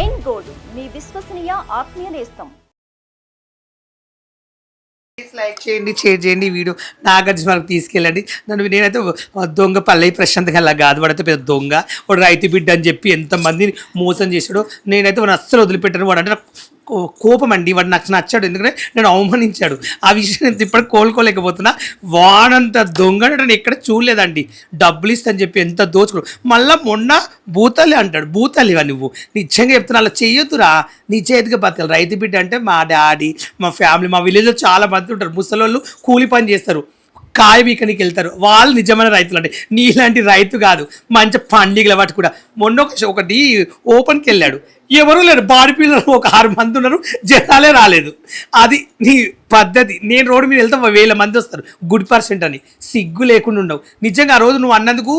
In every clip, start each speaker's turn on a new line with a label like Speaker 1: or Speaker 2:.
Speaker 1: ఎన్ gold మీ విశ్వసనీయ ఆత్మీయ నేస్తం.
Speaker 2: ప్లీజ్ లైక్ చేయండి షేర్ చేయండి వీడియో. నాగార్జున వరకు తీసుకెళ్ళండి. నన్ను నేనైతే దొంగ పల్లయ్య ప్రశాంత్ అలా కాదు వాడైతే పెద్ద దొంగ. వాడు రైతు బిడ్డ అని చెప్పి ఎంతమందిని మోసం చేశాడో నేనైతే వాడు అస్సలు వదిలిపెట్టాను. వాడు అంటే నాకు కోపం అండి. వాడు నాకు నచ్చాడు. ఎందుకంటే నేను అవమానించాడు. ఆ విషయం నేను ఇప్పుడు కోలుకోలేకపోతున్నా. వాడంత దొంగ నేను ఎక్కడ చూడలేదండి. డబ్బులు ఇస్తా అని చెప్పి ఎంత దోచుకోడు మళ్ళా మొన్న భూతాలి అంటాడు. భూతాలివా నువ్వు? నిజంగా చెప్తున్నా అలా చెయ్యొద్దురా నీ చేతికి బతకాలి. రైతు బిడ్డ అంటే మా డాడీ మా ఫ్యామిలీ మా విలేజ్లో చాలా మంది ఉంటారు. ముసలోళ్ళు కూలి పని చేస్తారు. కాయ బీకనికి వెళ్తారు. వాళ్ళు నిజమైన రైతులు అంటే. నీలాంటి రైతు కాదు. మంచి పండుగల వాటి కూడా. మొన్న ఒక ఒకటి ఓపెన్కి వెళ్ళాడు. ఎవరు లేరు. బాడీ పిల్లలు ఒక ఆరు మంది ఉన్నారు. జనాలే రాలేదు. అది నీ పద్ధతి. నేను రోడ్డు మీద వెళ్తే వేల మంది వస్తారు. గుడ్ పర్సెంట్ అని. సిగ్గు లేకుండా ఉండవు. నిజంగా ఆ రోజు నువ్వు అన్నందుకు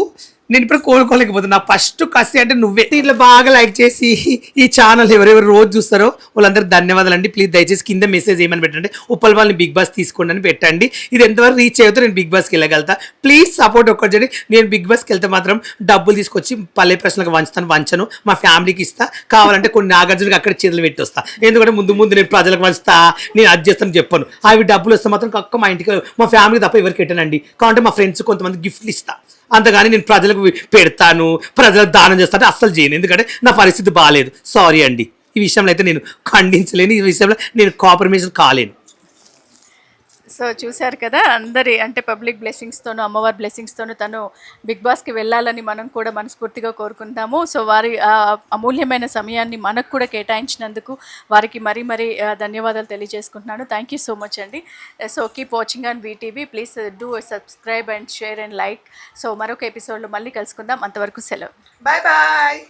Speaker 2: నేను ఇప్పుడు కోలుకోలేకపోతున్నా. ఫస్ట్ కసి అంటే నువ్వే. దీంట్లో బాగా లైక్ చేసి ఈ ఛానల్ ఎవరెవరు రోజు చూస్తారో వాళ్ళందరూ ధన్యవాదాలు అండి. ప్లీజ్ దయచేసి కింద మెసేజ్ ఏమని పెట్టండి. ఉప్పల్ వాళ్ళని బిగ్ బాస్ తీసుకోండి అని పెట్టండి. ఇది ఎంతవరకు రీచ్ అవుతుందో నేను బిగ్ బాస్కి వెళ్ళగలుగుతా. ప్లీజ్ సపోర్ట్ ఒక్కటి చేయండి. నేను బిగ్ బాస్కి వెళ్తే మాత్రం డబ్బులు తీసుకొచ్చి పల్లె ప్రశ్నలకు వంచుతాను వంచను. మా ఫ్యామిలీకి ఇస్తా. కావాలంటే కొన్ని నాగార్జునకి అక్కడ చేతులు పెట్టి వస్తా. ఎందుకంటే ముందు ముందు నేను ప్రజలకు వస్తా నేను అది చేస్తాను చెప్పాను. అవి డబ్బులు వస్తే మాత్రం కక్క మా ఇంటికి మా ఫ్యామిలీ తప్ప ఎవరికి పెట్టానండి. కాబట్టి మా ఫ్రెండ్స్ కొంతమంది గిఫ్ట్లు ఇస్తా. అంతగాని నేను ప్రజలకు పెడతాను ప్రజలకు దానం చేస్తాను అస్సలు చేయను. ఎందుకంటే నా పరిస్థితి బాగాలేదు సారీ అండి. ఈ విషయంలో అయితే నేను ఖండించలేను. ఈ విషయంలో నేను కాంప్రమైజ్ కాలేను.
Speaker 3: సో చూశారు కదా అందరి అంటే పబ్లిక్ బ్లెస్సింగ్స్తోనూ అమ్మవారి బ్లెస్సింగ్స్తోనూ తను బిగ్ బాస్కి వెళ్ళాలని మనం కూడా మనస్ఫూర్తిగా కోరుకుంటాము. సో వారి అమూల్యమైన సమయాన్ని మనకు కూడా కేటాయించినందుకు వారికి మరీ మరీ ధన్యవాదాలు తెలియజేసుకుంటున్నాను. థ్యాంక్ యూ సో మచ్ అండి. So keep watching on VTV please do subscribe and share and like so మరొక ఎపిసోడ్లో మళ్ళీ కలుసుకుందాం. అంతవరకు సెలవు.
Speaker 2: Bye bye